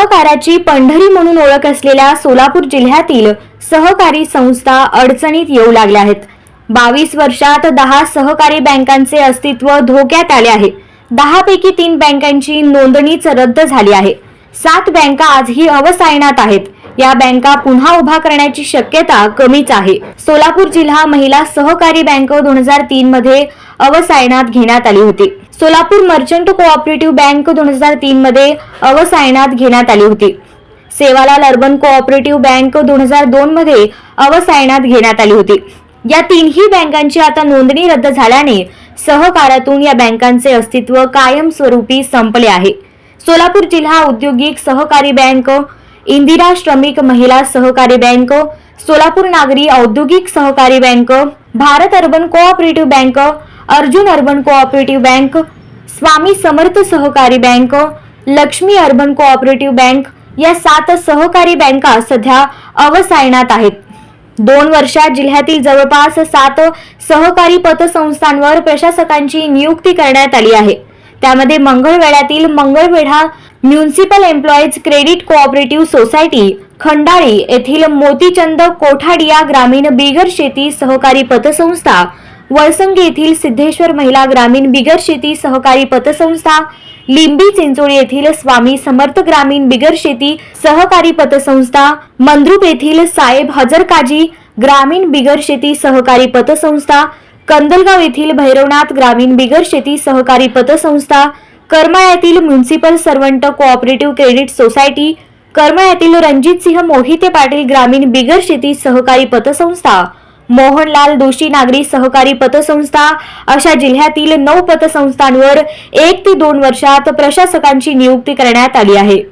सहकाराची पंढरी म्हणून ओळख असलेल्या सोलापूर जिल्ह्यातील सहकारी संस्था अडचणीत येऊ लागल्या आहेत. बावीस वर्षात दहा सहकारी बँकांचे अस्तित्व धोक्यात आले आहे. दहा पैकी तीन बँकांची नोंदणीच रद्द झाली आहे. सात बँका आजही अवसायनात आहेत. या बँका पुन्हा उभा करण्याची शक्यता कमीच आहे. सोलापूर जिल्हा महिला सहकारी बँक दोन हजार तीन मध्ये अवसायनात घेण्यात आली होती. सोलापूर मर्चंट कोऑपरेटिव्ह बँक दोन हजार तीन मध्ये अवसायनात घेण्यात आली होती. सेवालाल अर्बन कोऑपरेटिव्ह बँक दोन हजार दोन मध्ये अवसायनात घेण्यात आली होती. या तीनही बँकांची आता नोंदणी रद्द झाल्याने सहकारातून या बँकांचे अस्तित्व कायमस्वरूपी संपले आहे. सोलापूर जिल्हा औद्योगिक सहकारी बँक इंदिरा श्रमिक महिला सहकारी बँक सोलापूर नागरी औद्योगिक सहकारी bank Bharat urban cooperative bank Arjun urban cooperative bank Swami Samarth सहकारी bank Lakshmi urban cooperative bank या सात सहकारी बँका सध्या अवसायनात आहेत. दोन वर्षात जिल्ह्यातील जवळपास सात सहकारी पतसंस्थांवर प्रशासकांची नियुक्ती करण्यात आली आहे. त्यामध्ये मंगळवेढ्यातील Mangalvedha municipal employees credit cooperative society Khandali येथील मोतीचंद कोठाडिया ग्रामीण बिगर शेती सहकारी पतसंस्था वळसंगी येथील सिद्धेश्वर महिला ग्रामीण बिगर शेती सहकारी पतसंस्था लिंबी चिंचोळी येथील स्वामी समर्थ ग्रामीण बिगर शेती सहकारी पतसंस्था मंद्रुप येथील साहेब हजरकाजी ग्रामीण बिगर शेती सहकारी पतसंस्था कंदलगाव येथील भैरवनाथ ग्रामीण बिगर शेती सहकारी पतसंस्था करमाळ्यातील municipal servant cooperative credit society करमाळ्यातील Ranjitsinh Mohite Patil ग्रामीण बिगर शेती सहकारी पतसंस्था मोहनलाल दोषी नागरी सहकारी पतसंस्था अशा जिल्ह्यातील नऊ पतसंस्थांवर एक ते दोन वर्षात प्रशासकांची नियुक्ती करण्यात आली आहे.